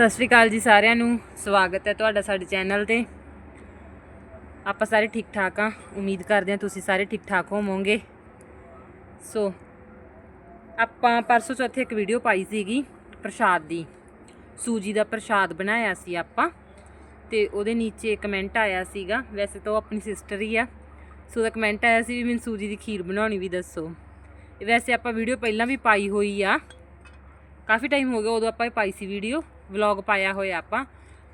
ਸਤਿ ਸ਼੍ਰੀ ਅਕਾਲ ਜੀ ਸਾਰਿਆਂ ਨੂੰ। ਸਵਾਗਤ ਹੈ ਤੁਹਾਡਾ ਸਾਡੇ ਚੈਨਲ ਤੇ। ਆਪਾਂ ਸਾਰੇ ਠੀਕ ਠਾਕ ਆ। ਉਮੀਦ ਕਰਦੇ ਹਾਂ ਤੁਸੀਂ ਸਾਰੇ ਠੀਕ ਠਾਕ ਹੋਵੋਗੇ। ਸੋ, ਆਪਾਂ ਪਰਸੋਂ ਚੌਥੇ ਇੱਕ ਵੀਡੀਓ ਪਾਈ ਸੀਗੀ, ਪ੍ਰਸ਼ਾਦ ਦੀ। ਸੂਜੀ ਦਾ ਪ੍ਰਸ਼ਾਦ ਬਣਾਇਆ ਸੀ ਆਪਾਂ। ਤੇ ਉਹਦੇ ਨੀਚੇ ਕਮੈਂਟ ਆਇਆ ਸੀਗਾ। ਵੈਸੇ ਤਾਂ ਉਹ ਆਪਣੀ ਸਿਸਟਰ ਹੀ ਆ। ਸੋ ਉਹਦਾ ਕਮੈਂਟ ਆਇਆ ਸੀ ਵੀ ਮੈਨੂੰ ਸੂਜੀ ਦੀ ਖੀਰ ਬਣਾਉਣੀ ਵੀ ਦੱਸੋ। ਵੈਸੇ ਆਪਾਂ ਵੀਡੀਓ ਪਹਿਲਾਂ ਵੀ ਪਾਈ ਹੋਈ ਆ। ਕਾਫੀ ਟਾਈਮ ਹੋ ਗਿਆ ਉਦੋਂ ਆਪਾਂ ਇਹ ਪਾਈ ਸੀ ਵੀਡੀਓ ਵਲੌਗ ਪਾਇਆ ਹੋਇਆ ਆਪਾਂ।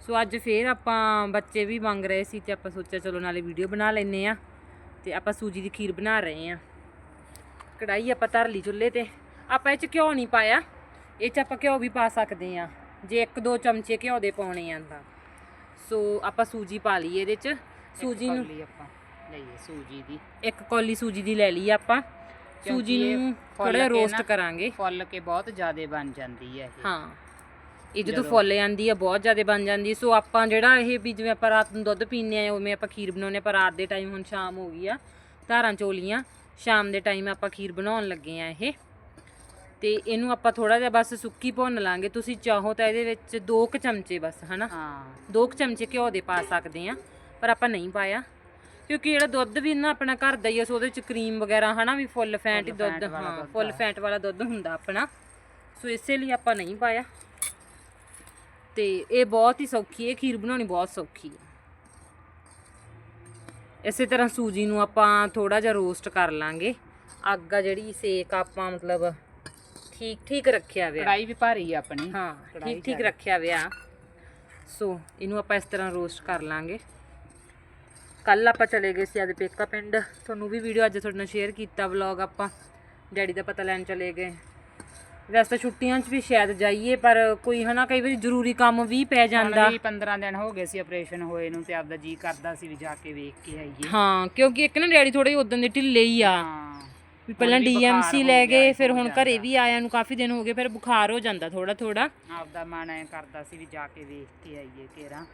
ਸੋ ਅੱਜ ਫੇਰ ਆਪਾਂ ਬੱਚੇ ਵੀ ਮੰਗ ਰਹੇ ਸੀ ਤੇ ਆਪਾਂ ਸੋਚਿਆ ਚਲੋ ਨਾਲੇ ਵੀਡੀਓ ਬਣਾ ਲੈਨੇ ਆ ਤੇ ਆਪਾਂ ਸੂਜੀ ਦੀ ਖੀਰ ਬਣਾ ਰਹੇ ਆ ਕੜਾਈ ਆਪਾਂ ਧਰ ਲਈ ਚੁੱਲ੍ਹੇ ਤੇ। ਆਪਾਂ ਇਹ ਚ ਘਿਓ ਨਹੀਂ ਪਾਇਆ। ਇਹ ਚ ਆਪਾਂ ਘਿਓ ਵੀ ਪਾ ਸਕਦੇ ਆ ਜੇ ਇੱਕ ਦੋ ਚਮਚੇ ਘਿਓ ਦੇ ਪਾਉਣੇ ਆ ਤਾਂ। ਸੋ ਆਪਾਂ ਸੂਜੀ ਪਾ ਲਈ ਇਹਦੇ ਚ। ਸੂਜੀ ਨੂੰ ਲਈ ਆਪਾਂ ਲਈਏ ਸੂਜੀ ਦੀ। ਇੱਕ ਕੌਲੀ ਸੂਜੀ ਦੀ ਲੈ ਲਈ ਆਪਾਂ। ਸੂਜੀ ਨੂੰ ਥੋੜਾ ਰੋਸਟ ਕਰਾਂਗੇ। ਫੁੱਲ ਕੇ ਬਹੁਤ ਜ਼ਿਆਦਾ ਬਣ ਜਾਂਦੀ ਹੈ ਇਹ। ਹਾਂ। ਇਹ ਜਦੋਂ ਫੁੱਲ ਜਾਂਦੀ ਆ ਬਹੁਤ ਜ਼ਿਆਦਾ ਬਣ ਜਾਂਦੀ। ਸੋ ਆਪਾਂ ਜਿਹੜਾ ਇਹ ਵੀ ਜਿਵੇਂ ਆਪਾਂ ਰਾਤ ਨੂੰ ਦੁੱਧ ਪੀਂਦੇ ਆ ਉਵੇਂ ਆਪਾਂ ਖੀਰ ਬਣਾਉਂਦੇ ਆ ਪਰ ਰਾਤ ਦੇ ਟਾਈਮ ਹੁਣ ਸ਼ਾਮ ਹੋ ਗਈ ਆ ਧਾਰਾਂ ਚੋਲੀਆਂ। ਸ਼ਾਮ ਦੇ ਟਾਈਮ ਆਪਾਂ ਖੀਰ ਬਣਾਉਣ ਲੱਗੇ ਆ ਇਹ। ਤੇ ਇਹਨੂੰ ਆਪਾਂ ਥੋੜਾ ਜਿਹਾ ਬਸ ਸੁੱਕੀ ਭੁੰਨ ਲਾਂਗੇ। ਤੁਸੀਂ ਚਾਹੋ ਤਾਂ ਇਹਦੇ ਵਿੱਚ ਦੋ ਕੁ ਚਮਚੇ ਬਸ ਹਨਾ? ਹਾਂ। ਦੋ ਕੁ ਚਮਚੇ ਘਿਓ ਦੇ ਪਾ ਸਕਦੇ ਆ ਪਰ ਆਪਾਂ ਨਹੀਂ ਪਾਇਆ। ਕਿਉਂਕਿ ਜਿਹੜਾ ਦੁੱਧ ਵੀ ਨਾ ਆਪਣਾ ਘਰ ਦਾ ਹੀ ਆ ਸੋ ਉਹਦੇ ਵਿੱਚ ਕਰੀਮ ਵਗੈਰਾ ਹਨਾ ਵੀ ਫੁੱਲ ਫੈਟ ਦੁੱਧ ਹਾਂ ਫੁੱਲ। ਫੈਟ ਵਾਲਾ ਦੁੱਧ ਹੁੰਦਾ ਆਪਣਾ। ਸੋ ਇਸੇ ਲਈ ਆਪਾਂ ਨਹੀਂ ਪਾਇਆ। ਤੇ ਇਹ ਬਹੁਤ ਹੀ ਸੌਖੀ ਹੈ ਖੀਰ ਬਣਾਉਣੀ ਬਹੁਤ ਸੌਖੀ ਹੈ। ਇਸੇ ਤਰ੍ਹਾਂ ਸੂਜੀ ਨੂੰ ਆਪਾਂ ਥੋੜਾ ਜਿਹਾ ਰੋਸਟ ਕਰ ਲਾਂਗੇ। ਅੱਗ ਆ ਜਿਹੜੀ ਸੇਕ ਆਪਾਂ ਮਤਲਬ ਠੀਕ ਠੀਕ ਰੱਖਿਆ ਵਿਆ ਕੜਾਈ ਵੀ ਭਾਰੀ ਆ ਆਪਣੀ। ਹਾਂ ਠੀਕ ਠੀਕ। ਰੱਖਿਆ ਵਿਆ ਸੋ ਇਹਨੂੰ ਆਪਾਂ ਇਸ ਤਰ੍ਹਾਂ ਰੋਸਟ ਕਰ ਲਾਂਗੇ। ਕੱਲ ਆਪਾਂ ਚਲੇ ਗਏ ਸੀ ਅੱਜ ਪੇਕਾ ਪਿੰਡ। ਤੁਹਾਨੂੰ ਵੀ ਵੀਡੀਓ ਅੱਜ ਤੁਹਾਡੇ ਨਾਲ ਸ਼ੇਅਰ ਕੀਤਾ ਵਲੌਗ ਆਪਾਂ। ਡੈਡੀ ਦਾ ਪਤਾ ਲੈਣ ਚਲੇ ਗਏ। ਵੈਸੇ ਤਾਂ ਛੁੱਟੀਆਂ 'ਚ ਵੀ ਸ਼ਾਇਦ ਜਾਈਏ ਪਰ ਕੋਈ ਹਨਾ ਕਈ ਵਾਰੀ ਜ਼ਰੂਰੀ ਕੰਮ ਵੀ ਪੈ ਜਾਂਦਾ। ਵੀ 15 ਦਿਨ ਹੋ ਗਏ ਸੀ ਆਪਰੇਸ਼ਨ ਹੋਏ ਨੂੰ ਤੇ ਆਪਦਾ ਜੀ ਕਰਦਾ ਸੀ ਵੀ ਜਾ ਕੇ ਵੇਖ ਕੇ ਆਈਏ। ਹਾਂ ਕਿਉਂਕਿ ਇੱਕ ਨਾ ਡੈਡੀ ਥੋੜੇ ਉਦੋਂ ਦੇ ਢਿੱਲੇ ਹੀ ਆ। ਵੀ ਪਹਿਲਾਂ ਡੀਐਮਸੀ ਲੈ ਗਏ ਫਿਰ ਹੁਣ ਘਰੇ। ਵੀ ਆਇਆਂ ਨੂੰ ਕਾਫੀ ਦਿਨ ਹੋ ਗਏ ਫਿਰ ਬੁਖਾਰ ਹੋ ਜਾਂਦਾ ਥੋੜਾ ਥੋੜਾ ਆਪਦਾ ਮਨ ਐ ਕਰਦਾ ਸੀ ਵੀ ਜਾ ਕੇ ਵੇਖ ਕੇ ਆਈਏ ਕੇਰਾ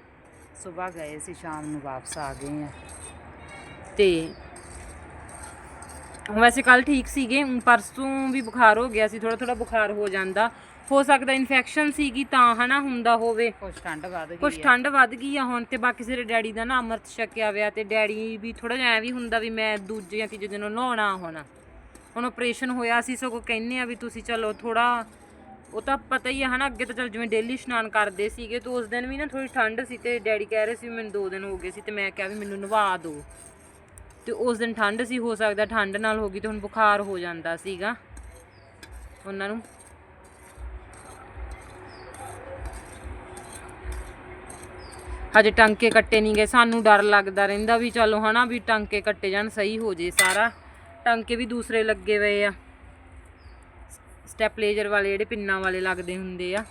ਸਵੇਰ ਗਏ ਸੀ ਸ਼ਾਮ ਨੂੰ ਵਾਪਸ ਆ ਗਏ ਆ। ਤੇ ਵੈਸੇ ਕੱਲ ਠੀਕ ਸੀਗੇ ਪਰਸੋਂ ਵੀ ਬੁਖਾਰ ਹੋ ਗਿਆ ਸੀ ਥੋੜਾ ਥੋੜਾ ਬੁਖਾਰ ਹੋ ਜਾਂਦਾ। ਹੋ ਸਕਦਾ ਇਨਫੈਕਸ਼ਨ ਸੀਗੀ ਤਾਂ ਹਨਾ ਹੁੰਦਾ ਹੋਵੇ। ਕੁਛ ਠੰਡ ਵੱਧ ਗਈ ਕੁਛ। ਠੰਡ ਵੱਧ ਗਈ ਆ ਹੁਣ ਤੇ ਬਾਕੀ ਸਿਰੇ ਡੈਡੀ ਦਾ ਨਾ ਅੰਮ੍ਰਿਤ ਛਕਿਆ ਵਿਆ ਤੇ ਡੈਡੀ ਵੀ ਥੋੜਾ ਜਿਹਾ ਐ ਵੀ ਹੁੰਦਾ ਵੀ ਮੈਂ ਦੂਜੇ ਜਾਂ ਤੀਜੇ ਦਿਨ ਨਹਾਉਣਾ ਹੁਣ। ਹੁਣ ਆਪਰੇਸ਼ਨ ਹੋਇਆ ਸੀ ਸਗੋਂ ਕਹਿੰਨੇ ਆ ਵੀ ਤੁਸੀਂ ਚਲੋ ਥੋੜਾ ਉਹ ਤਾਂ ਪਤਾ ਹੀ ਆ ਹਨਾ ਅੱਗੇ ਤਾਂ ਚਲ ਜਿਵੇਂ ਡੇਲੀ ਇਸ਼ਨਾਨ ਕਰਦੇ ਸੀਗੇ ਤੇ ਉਸ ਦਿਨ ਵੀ ਨਾ ਥੋੜੀ ਠੰਡ ਸੀ ਤੇ ਡੈਡੀ ਕਹਿ ਰਹੇ ਸੀ ਮੈਨੂੰ 2 ਦਿਨ ਹੋ ਗਏ ਸੀ ਤੇ ਮੈਂ ਕਿਹਾ ਵੀ ਮੈਨੂੰ ਨਵਾ ਦਿਓ ਤੇ ਉਸ ਦਿਨ ਠੰਡ ਸੀ, ਹੋ ਸਕਦਾ ਠੰਡ ਨਾਲ ਹੋ ਗਈ ਤੇ ਹੁਣ ਬੁਖਾਰ ਹੋ ਜਾਂਦਾ ਸੀਗਾ। ਉਹਨਾਂ ਨੂੰ। ਹਜੇ ਟਾਂਕੇ ਕੱਟੇ ਨਹੀਂ ਗਏ। ਸਾਨੂੰ ਡਰ ਲੱਗਦਾ ਰਹਿੰਦਾ ਵੀ ਚਲੋ ਹਨਾ ਵੀ ਟਾਂਕੇ ਕੱਟੇ ਜਾਣ, ਸਹੀ ਹੋ ਜੇ ਸਾਰਾ। ਟਾਂਕੇ ਵੀ ਦੂਸਰੇ ਲੱਗੇ ਹੋਏ ਆ। ਸਟੈਪਲੇਜਰ ਵਾਲੇ ਜਿਹੜੇ ਪਿੰਨਾਂ ਵਾਲੇ ਲੱਗਦੇ ਹੁੰਦੇ ਆ।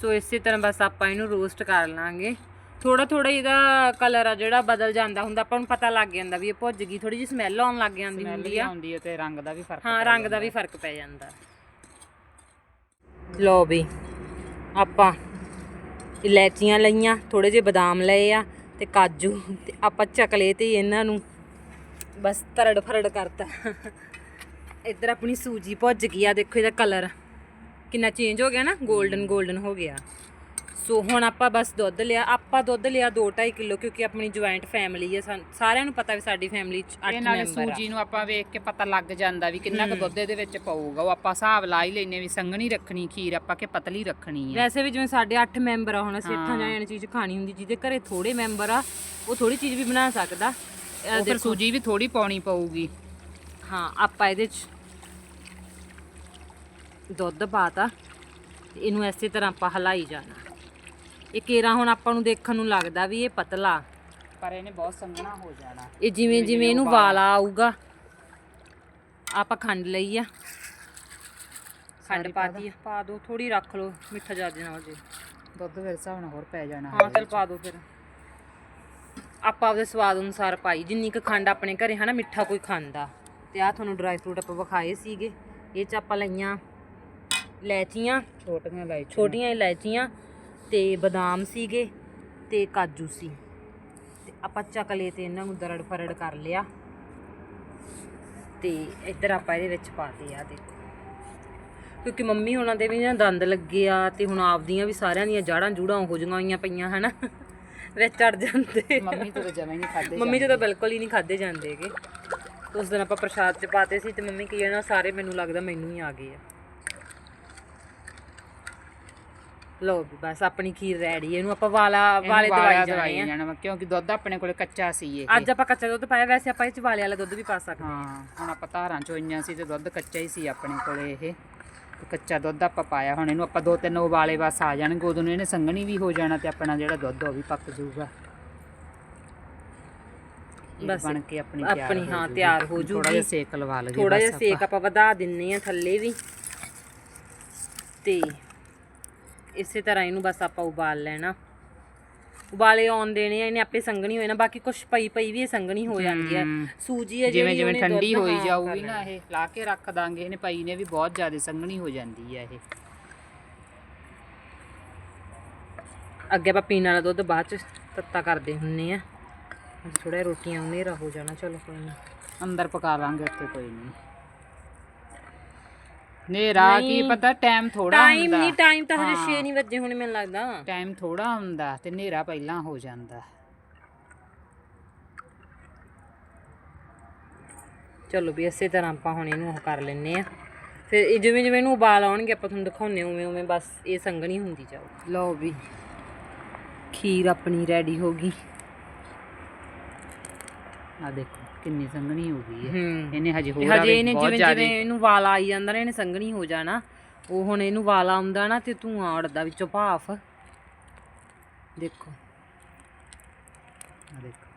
ਸੋ ਇਸੇ ਤਰ੍ਹਾਂ ਬਸ ਆਪਾਂ ਇਹਨੂੰ ਰੋਸਟ ਕਰ ਲਾਂਗੇ। ਥੋੜਾ ਥੋੜਾ ਇਹਦਾ ਕਲਰ ਆ ਜਿਹੜਾ ਬਦਲ ਜਾਂਦਾ ਹੁੰਦਾ। ਆਪਾਂ ਨੂੰ ਪਤਾ ਲੱਗ ਜਾਂਦਾ ਵੀ ਇਹ ਭੁੱਜ ਗਈ ਥੋੜੀ ਜਿਹੀ ਸਮੈਲ ਆਉਣ ਲੱਗ ਜਾਂਦੀ ਹੁੰਦੀ ਆ। ਆਉਂਦੀ ਹੈ ਤੇ ਰੰਗ ਦਾ ਵੀ ਫ਼ਰਕ ਹਾਂ ਰੰਗ ਦਾ। ਵੀ ਫ਼ਰਕ ਪੈ ਜਾਂਦਾ। ਲਓ ਵੀ ਆਪਾਂ ਇਲਾਚੀਆਂ ਲਈਆਂ ਥੋੜੇ ਜਿਹੇ ਬਦਾਮ ਲਏ ਆ ਤੇ ਕਾਜੂ ਤੇ ਆਪਾਂ ਚਕਲੇ ਤੇ ਇਹਨਾਂ ਨੂੰ ਬਸ ਤਰੜ ਫਰੜ ਕਰਤਾ। ਇੱਧਰ ਆਪਣੀ ਸੂਜੀ ਭੁੱਜ ਗਈ ਆ ਦੇਖੋ ਇਹਦਾ ਕਲਰ ਕਿੰਨਾ ਚੇਂਜ ਹੋ ਗਿਆ ਨਾ 골ਡਨ 골ਡਨ ਹੋ ਗਿਆ। ਸੋ ਹੁਣ ਆਪਾਂ ਬਸ ਦੁੱਧ ਲਿਆ ਆਪਾਂ ਦੁੱਧ ਲਿਆ 2.5 ਕਿਲੋ ਕਿਉਂਕਿ ਆਪਣੀ ਜੁਆਇੰਟ ਫੈਮਿਲੀ ਹੈ ਸਾਰਿਆਂ ਨੂੰ ਪਤਾ ਵੀ ਸਾਡੀ ਫੈਮਿਲੀ ਚ 8 ਇਹ ਨਾਲੇ ਮੈਂਬਰ ਆ। ਸੂਜੀ ਨੂੰ ਆਪਾਂ ਵੇਖ ਕੇ ਪਤਾ ਲੱਗ ਜਾਂਦਾ ਵੀ ਕਿੰਨਾ ਕੁ ਦੁੱਧ ਇਹਦੇ ਵਿੱਚ ਪਊਗਾ ਉਹ ਆਪਾਂ ਹਿਸਾਬ ਲਾ ਹੀ ਲੈਨੇ ਵੀ ਸੰਘਣੀ ਰੱਖਣੀ ਖੀਰ ਆਪਾਂ ਕਿ ਪਤਲੀ ਰੱਖਣੀ ਹੈ ਵੈਸੇ ਵੀ ਜਿਵੇਂ ਸਾਡੇ 8 ਮੈਂਬਰ ਆ ਹੁਣ ਅਸੀਂ। ਜਾਣਿਆਂ ਨੇ ਚੀਜ਼ ਖਾਣੀ ਹੁੰਦੀ ਜਿਹਦੇ ਘਰੇ ਥੋੜੇ ਮੈਂਬਰ ਆ ਉਹ ਥੋੜੀ ਚੀਜ਼ ਵੀ ਬਣਾ ਸਕਦਾ। ਫਿਰ ਸੂਜੀ ਵੀ ਥੋੜੀ ਪਾਉਣੀ ਪਊਗੀ। ਹਾਂ ਆਪਾਂ ਇਹਦੇ ਚ ਦੁੱਧ ਪਾਤਾ ਇਹਨੂੰ ਐਸੇ ਤਰ੍ਹਾਂ ਆਪਾਂ ਹਲਾਈ ਜਾਣਾ। ਇਹ ਕੇਰਾ ਹੁਣ ਆਪਾਂ ਨੂੰ ਦੇਖਣ ਨੂੰ ਲੱਗਦਾ ਵੀ ਇਹ ਪਤਲਾ। ਪਰ ਇਹਨੇ ਬਹੁਤ ਸੰਘਣਾ ਹੋ ਜਾਣਾ। ਇਹ ਜਿਵੇਂ ਜਿਵੇਂ ਇਹਨੂੰ ਵਾਲ ਆਊਗਾ ਆਪਾਂ ਖੰਡ ਲਈ ਆ। ਖੰਡ ਪਾਤੀ ਆ ਪਾ ਦੋ ਥੋੜੀ ਰੱਖ ਲਓ ਮਿੱਠਾ ਜ਼ਿਆਦਾ ਨਾ ਹੋ ਜੇ। ਦੁੱਧ ਫਿਰ ਹਿਸਾਬ ਨਾਲ ਹੋਰ ਪੈ ਜਾਣਾ। ਹਾਂ ਚਲ ਪਾ ਦੋ ਫਿਰ। ਆਪਾਂ ਆਪਦੇ ਸਵਾਦ ਅਨੁਸਾਰ ਪਾਈ। ਜਿੰਨੀ ਕੁ ਖੰਡ ਆਪਣੇ ਘਰੇ ਹਨਾ ਮਿੱਠਾ ਕੋਈ ਖਾਂਦਾ। ਤੇ ਆ ਤੁਹਾਨੂੰ ਡਰਾਈ ਫਰੂਟ ਆਪਾਂ ਵਿਖਾਏ ਸੀਗੇ। ਇਹ ਚ ਆਪਾਂ ਲਈਆਂ ਇਲਾਇਚੀਆਂ ਛੋਟੀਆਂ ਲਾਈ ਛੋਟੀਆਂ ਇਲਾਇਚੀਆਂ ਤੇ ਬਦਾਮ ਸੀਗੇ ਤੇ ਕਾਜੂ ਸੀ। ਤੇ ਆਪਾਂ ਚਕਲੇ ਤੇ ਇਹਨਾਂ ਨੂੰ ਦਰੜ ਫਰੜ ਕਰ ਲਿਆ। ਤੇ ਇੱਧਰ ਆਪਾਂ ਇਹਦੇ ਵਿੱਚ ਪਾਤੇ ਆ ਦੇਖੋ। ਕਿਉਂਕਿ ਮੰਮੀ ਉਹਨਾਂ ਦੇ ਵੀ ਨਾ ਦੰਦ ਲੱਗੇ ਆ ਤੇ ਹੁਣ ਆਪਦੀਆਂ ਵੀ ਸਾਰਿਆਂ ਦੀਆਂ ਜਾੜਾਂ ਜੂੜਾਂ ਹੋ ਜੂਆਂ ਹੋਈਆਂ ਪਈਆਂ ਹਨਾ? ਵਿੱਚ ਚੜ ਜਾਂਦੇ ਮੰਮੀ ਤੋਂ ਜਮਾਂ ਹੀ ਨਹੀਂ ਖਾਦੇ ਮੰਮੀ ਤੋਂ ਤਾਂ ਬਿਲਕੁਲ ਹੀ ਨਹੀਂ ਖਾਦੇ ਜਾਂਦੇਗੇ ਉਸ ਦਿਨ ਆਪਾਂ ਪ੍ਰਸ਼ਾਦ ਚ ਪਾਤੇ ਸੀ ਤੇ ਮੰਮੀ ਕੀ ਨਾ ਸਾਰੇ ਮੈਨੂੰ ਲੱਗਦਾ ਮੈਨੂੰ ਹੀ ਆ ਗਏ ਆ। ਲੋ ਵੀ ਬਸ ਆਪਣੀ ਖੀਰ ਰੈਡੀ ਇਹਨੂੰ ਆਪਾਂ ਵਾਲਾ ਵਾਲੇ ਦਵਾਈ ਜਾਣੇ ਆ। ਜਾਣਾ ਕਿਉਂਕਿ ਦੁੱਧ ਆਪਣੇ ਕੋਲੇ ਕੱਚਾ ਸੀ ਇਹ। ਅੱਜ ਆਪਾਂ ਕੱਚਾ ਦੁੱਧ ਪਾਇਆ ਵੈਸੇ ਆਪਾਂ ਇਹ ਚ ਵਾਲੇ ਵਾਲਾ ਦੁੱਧ ਵੀ ਪਾ ਸਕਦੇ ਹਾਂ। ਹੁਣ ਆਪਾਂ ਧਾਰਾਂ ਚੋਈਆਂ ਸੀ ਤੇ ਦੁੱਧ ਕੱਚਾ ਹੀ ਸੀ ਆਪਣੇ ਕੋਲੇ ਇਹ। ਕੱਚਾ ਦੁੱਧ ਆਪਾਂ ਪਾਇਆ ਹੁਣ ਇਹਨੂੰ ਆਪਾਂ ਦੋ ਤਿੰਨ ਉਬਾਲੇ ਬਸ ਆ ਜਾਣਗੇ ਉਦੋਂ ਇਹਨੇ ਸੰਘਣੀ ਵੀ ਹੋ ਜਾਣਾ ਤੇ ਆਪਣਾ ਜਿਹੜਾ ਦੁੱਧ ਉਹ ਵੀ ਪੱਕ ਜਾਊਗਾ। ਬਸ ਬਣ ਕੇ ਆਪਣੀ ਆਪਣੀ ਹਾਂ ਤਿਆਰ ਹੋ ਥੋੜਾ ਜਿਹਾ ਜੂਗੀ। ਸੇਕ ਲਵਾ ਲਈਏ ਥੋੜਾ ਜਿਹਾ ਸੇਕ ਆਪਾਂ ਵਧਾ ਦਿੰਨੇ ਆ ਥੱਲੇ ਵੀ। ਤੇ ਇਸੇ ਤਰ੍ਹਾਂ ਇਹਨੂੰ ਬਸ ਆਪਾਂ ਉਬਾਲ ਲੈਣਾ। ਉਬਾਲੇ ਆਉਣ ਦੇਣੇ ਆ ਇਹਨੇ ਆਪੇ ਸੰਘਣੀ ਹੋਏ ਨਾ ਬਾਕੀ ਕੁਛ ਪਈ ਪਈ ਵੀ ਇਹ ਸੰਘਣੀ ਹੋ ਜਾਂਦੀ ਹੈ। ਸੂਜੀ ਹੈ ਜਿਵੇਂ ਜਿਵੇਂ ਠੰਡੀ ਹੋਈ ਜਾਊਗੀ ਨਾ ਇਹ ਲਾ ਕੇ ਰੱਖ ਦਾਂਗੇ ਇਹਨੇ ਪਈ ਨੇ ਵੀ ਬਹੁਤ ਜ਼ਿਆਦਾ ਸੰਘਣੀ ਹੋ ਜਾਂਦੀ ਹੈ ਇਹ। ਅੱਗੇ ਆਪਾਂ ਪੀਣ ਵਾਲਾ ਦੁੱਧ ਬਾਅਦ ਚ ਤੱਤਾ ਕਰਦੇ ਹੁੰਨੇ ਆ। ਥੋੜਾ ਰੋਟੀਆਂ ਹਨੇਰਾ ਹੋ ਜਾਣਾ ਚਲੋ ਕੋਈ ਨਾ। ਅੰਦਰ ਪਕਾ ਲਾਂਗੇ ਉੱਥੇ ਕੋਈ ਨਹੀਂ ਨੇਰਾ ਕੀ ਪਤਾ ਟਾਈਮ ਥੋੜਾ ਟਾਈਮ ਹੁੰਦਾ। ਨਹੀਂ ਟਾਈਮ ਤਾਂ ਹਜੇ 6 ਨਹੀਂ ਵੱਜੇ ਹੋਣੇ ਮੈਨੂੰ ਲੱਗਦਾ। ਟਾਈਮ ਥੋੜਾ ਹੁੰਦਾ ਤੇ ਨੇਰਾ ਪਹਿਲਾਂ ਹੋ ਜਾਂਦਾ। ਚਲੋ ਵੀ ਇਸੇ ਤਰ੍ਹਾਂ ਆਪਾਂ ਹੁਣ ਇਹਨੂੰ ਉਹ ਕਰ ਲੈਨੇ ਆ ਫਿਰ ਇਹ ਜਿਵੇਂ ਜਿਵੇਂ ਇਹਨੂੰ ਉਬਾਲ ਆਉਣਗੇ ਆਪਾਂ ਤੁਹਾਨੂੰ ਦਿਖਾਉਨੇ ਉਵੇਂ ਉਵੇਂ ਬਸ ਇਹ ਸੰਘਣੀ ਹੁੰਦੀ ਜਾਊ। ਲਓ ਵੀ ਖੀਰ ਆਪਣੀ ਰੈਡੀ ਹੋ ਗਈ। ਆ ਦੇਖੋ। ਕਿੰਨੀ ਸੰਘਣੀ ਹੋ ਗਈ ਹੈ। ਹੂੰ। ਇਹਨੇ ਹਜੇ ਹੋਰ ਹਜੇ ਇਹਨੇ ਜਿਵੇਂ ਜਿਵੇਂ ਇਹਨੂੰ ਵਾਲ ਆਈ ਜਾਂਦਾ ਨਾ ਇਹਨੇ ਸੰਘਣੀ ਹੋ ਜਾਣਾ। ਉਹ ਹੁਣ ਇਹਨੂੰ ਵਾਲ ਆਉਂਦਾ ਨਾ ਤੇ ਧੂਆਂ ਉੜਦਾ ਵਿੱਚੋਂ ਭਾਫ। ਦੇਖੋ। ਆ ਦੇਖੋ।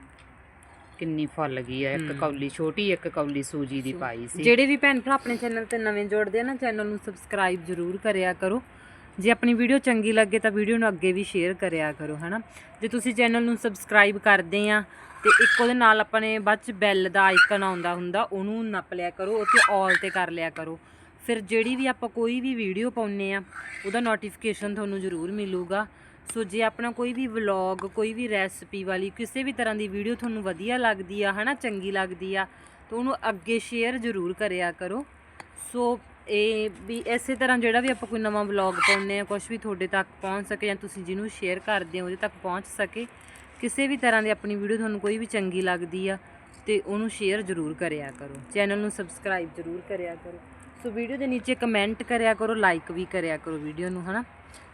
ਕਿੰਨੀ ਫੁੱਲ ਗਈ ਹੈ ਇੱਕ ਕੌਲੀ ਛੋਟੀ ਇੱਕ ਕੌਲੀ ਸੂਜੀ ਦੀ ਪਾਈ ਸੀ। ਜਿਹੜੇ ਵੀ ਭੈਣ ਭਰਾ ਆਪਣੇ ਚੈਨਲ ਤੇ ਨਵੇਂ ਜੁੜਦੇ ਆ ਨਾ ਚੈਨਲ ਨੂੰ ਸਬਸਕ੍ਰਾਈਬ ਜ਼ਰੂਰ ਕਰਿਆ ਕਰੋ। ਜੇ ਆਪਣੀ ਵੀਡੀਓ ਚੰਗੀ ਲੱਗੇ ਤਾਂ ਵੀਡੀਓ ਨੂੰ ਅੱਗੇ ਵੀ ਸ਼ੇਅਰ ਕਰਿਆ ਕਰੋ, ਹਨਾ? ਜੇ ਤੁਸੀਂ ਚੈਨਲ ਨੂੰ ਸਬਸਕ੍ਰਾਈਬ ਕਰਦੇ ਆ ਤੇ ਇੱਕ ਉਹਦੇ ਨਾਲ ਆਪਣੇ ਬਾਅਦ ਚ ਬੈਲ ਦਾ ਆਈਕਨ ਆਉਂਦਾ ਹੁੰਦਾ, ਉਹਨੂੰ ਨੱਪ ਲਿਆ ਕਰੋ, ਉਹ ਤੇ ਆਲ ਤੇ ਕਰ ਲਿਆ ਕਰੋ। ਫਿਰ ਜਿਹੜੀ ਵੀ ਆਪਾਂ ਕੋਈ ਵੀ ਵੀਡੀਓ ਪਾਉਨੇ ਆ, ਉਹਦਾ ਨੋਟੀਫਿਕੇਸ਼ਨ ਤੁਹਾਨੂੰ ਜ਼ਰੂਰ ਮਿਲੂਗਾ। ਸੋ ਜੇ ਆਪਣਾ ਕੋਈ ਵੀ ਵਲੌਗ ਕੋਈ ਵੀ ਰੈਸਪੀ ਵਾਲੀ, ਕਿਸੇ ਵੀ ਤਰ੍ਹਾਂ ਦੀ ਵੀਡੀਓ ਤੁਹਾਨੂੰ ਵਧੀਆ ਲੱਗਦੀ ਆ, ਹਨਾ? ਚੰਗੀ ਲੱਗਦੀ ਆ, ਤਾਂ ਉਹਨੂੰ ਅੱਗੇ ਸ਼ੇਅਰ ਜ਼ਰੂਰ ਕਰਿਆ ਕਰੋ। ਸੋ ਇਹ ਵੀ ਇਸੇ ਤਰ੍ਹਾਂ ਜਿਹੜਾ ਵੀ ਆਪਾਂ ਕੋਈ ਨਵਾਂ ਵਲੌਗ ਪਾਉਂਦੇ ਆ ਕੁਝ ਵੀ ਤੁਹਾਡੇ ਤੱਕ ਪਹੁੰਚ ਸਕੇ ਜਾਂ ਤੁਸੀਂ ਜਿਹਨੂੰ ਸ਼ੇਅਰ ਕਰਦੇ ਹੋ, ਉਹਦੇ ਤੱਕ ਪਹੁੰਚ ਸਕੇ, ਕਿਸੇ ਵੀ ਤਰ੍ਹਾਂ ਦੀ ਆਪਣੀ ਵੀਡੀਓ ਤੁਹਾਨੂੰ ਕੋਈ ਵੀ ਚੰਗੀ ਲੱਗਦੀ ਆ, ਤੇ ਉਹਨੂੰ ਸ਼ੇਅਰ ਜ਼ਰੂਰ ਕਰਿਆ ਕਰੋ। ਚੈਨਲ ਨੂੰ ਸਬਸਕ੍ਰਾਈਬ ਜ਼ਰੂਰ ਕਰਿਆ ਕਰੋ। ਸੋ ਵੀਡੀਓ ਦੇ ਨੀਚੇ ਕਮੈਂਟ ਕਰਿਆ ਕਰੋ ਲਾਈਕ ਵੀ ਕਰਿਆ ਕਰੋ ਵੀਡੀਓ ਨੂੰ, ਹਨਾ?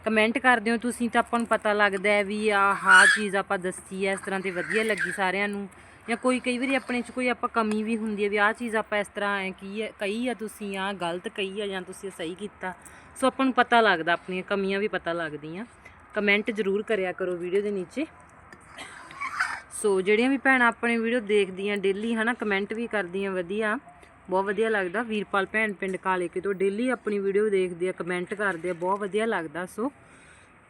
ਕਮੈਂਟ ਕਰਦੇ ਹੋ ਤੁਸੀਂ ਤਾਂ ਆਪਾਂ ਨੂੰ ਪਤਾ ਲੱਗਦਾ ਹੈ ਵੀ ਆਹ ਆਹ ਚੀਜ਼ ਆਪਾਂ ਦੱਸੀ ਹੈ, ਇਸ ਤਰ੍ਹਾਂ ਤੇ ਵਧੀਆ ਲੱਗੀ ਸਾਰਿਆਂ ਨੂੰ। ਜਾਂ ਕੋਈ ਕਈ ਵਾਰੀ ਆਪਣੇ 'ਚ ਕੋਈ ਆਪਾਂ ਕਮੀ ਵੀ ਹੁੰਦੀ ਹੈ ਵੀ ਆਹ ਚੀਜ਼ ਆਪਾਂ ਇਸ ਤਰ੍ਹਾਂ ਐ ਕੀ ਹੈ ਕਹੀ ਆ ਤੁਸੀਂ, ਆਹ ਗਲਤ ਕਹੀ ਆ ਜਾਂ ਤੁਸੀਂ ਸਹੀ ਕੀਤਾ। ਸੋ ਆਪਾਂ ਨੂੰ ਪਤਾ ਲੱਗਦਾ, ਆਪਣੀਆਂ ਕਮੀਆਂ ਵੀ ਪਤਾ ਲੱਗਦੀਆਂ। ਕਮੈਂਟ ਜ਼ਰੂਰ ਕਰਿਆ ਕਰੋ ਵੀਡੀਓ ਦੇ ਨੀਚੇ। ਸੋ ਜਿਹੜੀਆਂ ਵੀ ਭੈਣਾਂ ਆਪਣੇ ਵੀਡੀਓ ਦੇਖਦੀਆਂ ਡੇਲੀ ਹਨਾ ਕਮੈਂਟ ਵੀ ਕਰਦੀਆਂ, ਵਧੀਆ। ਬਹੁਤ ਵਧੀਆ ਲੱਗਦਾ। ਵੀਰਪਾਲ ਭੈਣ ਪਿੰਡ ਕਾਲੇ ਕੇ ਤੋਂ ਡੇਲੀ ਆਪਣੀ ਵੀਡੀਓ ਦੇਖਦੇ ਆ ਕਮੈਂਟ ਕਰਦੇ ਆ, ਬਹੁਤ ਵਧੀਆ ਲੱਗਦਾ। ਸੋ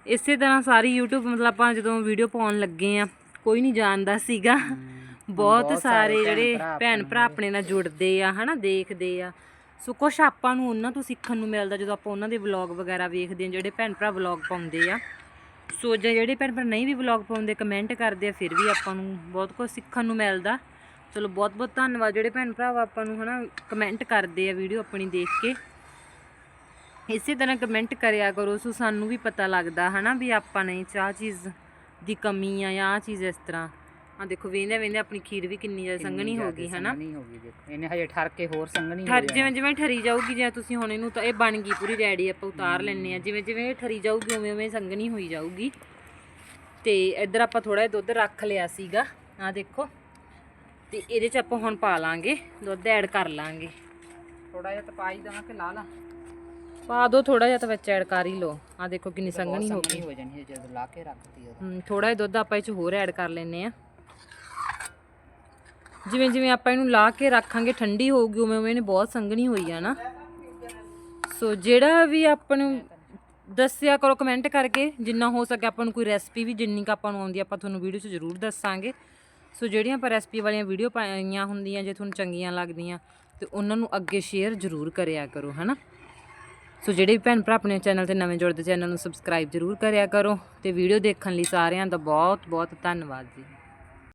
ਇਸੇ ਤਰ੍ਹਾਂ ਸਾਰੀ YouTube, ਮਤਲਬ ਆਪਾਂ ਜਦੋਂ ਵੀਡੀਓ ਪਾਉਣ ਲੱਗੇ ਆ, ਕੋਈ ਨਹੀਂ ਜਾਣਦਾ ਸੀਗਾ। ਬਹੁਤ ਸਾਰੇ ਜਿਹੜੇ ਭੈਣ ਭਰਾ ਆਪਣੇ ਨਾਲ ਜੁੜਦੇ ਆ ਹਨਾ ਦੇਖਦੇ ਆ। ਸੋ ਕੁਛ ਆਪਾਂ ਨੂੰ ਉਹਨਾਂ ਤੋਂ ਸਿੱਖਣ ਨੂੰ ਮਿਲਦਾ ਜਦੋਂ ਆਪਾਂ ਉਹਨਾਂ ਦੇ ਵਲੌਗ ਵਗੈਰਾ ਵੇਖਦੇ ਆ ਜਿਹੜੇ ਭੈਣ ਭਰਾ ਵਲੌਗ ਪਾਉਂਦੇ ਆ। ਸੋ ਜੇ ਜਿਹੜੇ ਭੈਣ ਭਰਾ ਨਹੀਂ ਵੀ ਵਲੌਗ ਪਾਉਂਦੇ ਕਮੈਂਟ ਕਰਦੇ ਆ ਫਿਰ ਵੀ ਆਪਾਂ ਨੂੰ ਬਹੁਤ ਕੁਝ ਸਿੱਖਣ ਨੂੰ ਮਿਲਦਾ। ਚਲੋ ਬਹੁਤ ਬਹੁਤ ਧੰਨਵਾਦ। ਜਿਹੜੇ ਭੈਣ ਭਰਾ ਆਪਾਂ ਨੂੰ ਹਨਾ ਕਮੈਂਟ ਕਰਦੇ ਆ ਵੀਡੀਓ ਆਪਣੀ ਦੇਖ ਕੇ। ਇਸੇ ਤਰ੍ਹਾਂ ਕਮੈਂਟ ਕਰਿਆ ਕਰੋ ਸੋ ਸਾਨੂੰ ਵੀ ਪਤਾ ਲੱਗਦਾ ਹਨਾ ਵੀ ਆਪਾਂ ਨੇ ਚਾਹ ਚੀਜ਼ ਦੀ ਕਮੀ ਆ ਜਾਂ ਆਹ ਚੀਜ਼ ਇਸ ਤਰ੍ਹਾਂ। ਆ ਦੇਖੋ ਵੇਂਦੇ ਵੇਂਦੇ ਆਪਣੀ ਖੀਰ ਵੀ ਕਿੰਨੀ ਜ਼ਿਆਦਾ ਸੰਘਣੀ ਹੋ ਗਈ ਹਨਾ? ਸੰਘਣੀ ਹੋ ਗਈ ਦੇਖੋ ਇਹਨੇ ਹਜੇ ਠਰ ਕੇ ਹੋਰ ਸੰਘਣੀ ਹੋ ਠਰ ਜਿਵੇਂ ਜਿਵੇਂ ਠਰੀ ਜਾਊਗੀ ਜੇ ਤੁਸੀਂ ਹੁਣ ਇਹਨੂੰ ਤਾਂ ਇਹ ਬਣ ਗਈ ਪੂਰੀ ਰੈਡੀ ਆਪਾਂ ਉਤਾਰ ਲੈਣੇ ਆ ਜਿਵੇਂ ਜਿਵੇਂ ਇਹ ਠਰੀ ਜਾਊਗੀ ਉਵੇਂ ਉਵੇਂ ਸੰਘਣੀ ਹੋਈ ਜਾਊਗੀ। ਤੇ ਇੱਧਰ ਆਪਾਂ ਥੋੜਾ ਜਿਹਾ ਦੁੱਧ ਰੱਖ ਲਿਆ ਸੀਗਾ ਆ ਦੇਖੋ। ਤੇ ਇਹਦੇ ਚ ਆਪਾਂ ਹੁਣ ਪਾ ਲਾਂਗੇ ਦੁੱਧ ਐਡ ਕਰ ਲਾਂਗੇ। ਥੋੜਾ ਜਿਹਾ ਤਪਾਈ ਦਵਾਂ ਕਿ ਲਾ ਲਾ? ਪਾ ਦੋ ਥੋੜਾ ਜਿਹਾ ਤਾਂ ਵਿੱਚ ਐਡ ਕਰ ਹੀ ਲਓ। ਆ ਦੇਖੋ ਕਿੰਨੀ ਸੰਘਣੀ ਹੋ ਗਈ। ਹੋ ਜਾਣੀ ਹੈ ਜਦੋਂ ਲਾ ਕੇ ਰੱਖਤੀ ਉਹ ਥੋੜਾ ਜਿਹਾ ਦੁੱਧ ਆਪਾਂ ਇਹ ਚ ਹੋਰ ਐਡ ਕਰ ਲੈਨੇ ਆ ਜਿਵੇਂ ਜਿਵੇਂ ਆਪਾਂ ਇਹਨੂੰ ਲਾ ਕੇ ਰੱਖਾਂਗੇ, ਠੰਡੀ ਹੋਊਗੀ, ਉਵੇਂ ਉਵੇਂ ਇਹਨੇ ਬਹੁਤ ਸੰਘਣੀ ਹੋਈ ਆ ਨਾ। ਸੋ ਜਿਹੜਾ ਵੀ ਆਪਾਂ ਨੂੰ ਦੱਸਿਆ, ਕਰੋ ਕਮੈਂਟ ਕਰਕੇ। ਜਿੰਨਾ ਹੋ ਸਕੇ ਆਪਾਂ ਨੂੰ ਕੋਈ ਰੈਸਪੀ ਵੀ, ਜਿੰਨੀ ਕੁ ਆਪਾਂ ਨੂੰ ਆਉਂਦੀ ਆਪਾਂ ਤੁਹਾਨੂੰ ਵੀਡੀਓ 'ਚ ਜ਼ਰੂਰ ਦੱਸਾਂਗੇ। ਸੋ ਜਿਹੜੀਆਂ ਆਪਾਂ ਰੈਸਪੀ ਵਾਲੀਆਂ ਵੀਡੀਓ ਪਾਈਆਂ ਹੁੰਦੀਆਂ, ਜੇ ਤੁਹਾਨੂੰ ਚੰਗੀਆਂ ਲੱਗਦੀਆਂ, ਤੇ ਉਹਨਾਂ ਨੂੰ ਅੱਗੇ ਸ਼ੇਅਰ ਜ਼ਰੂਰ ਕਰਿਆ ਕਰੋ, ਹਨਾ? ਸੋ ਜਿਹੜੇ ਵੀ ਭੈਣ ਭਰਾ ਆਪਣੇ ਚੈਨਲ ਤੇ ਨਵੇਂ ਜੁੜਦੇ, ਚੈਨਲ ਨੂੰ ਸਬਸਕ੍ਰਾਈਬ ਜ਼ਰੂਰ ਕਰਿਆ ਕਰੋ। ਤੇ ਵੀਡੀਓ ਦੇਖਣ ਲਈ ਸਾਰਿਆਂ ਦਾ ਬਹੁਤ ਬਹੁਤ ਧੰਨਵਾਦ ਜੀ।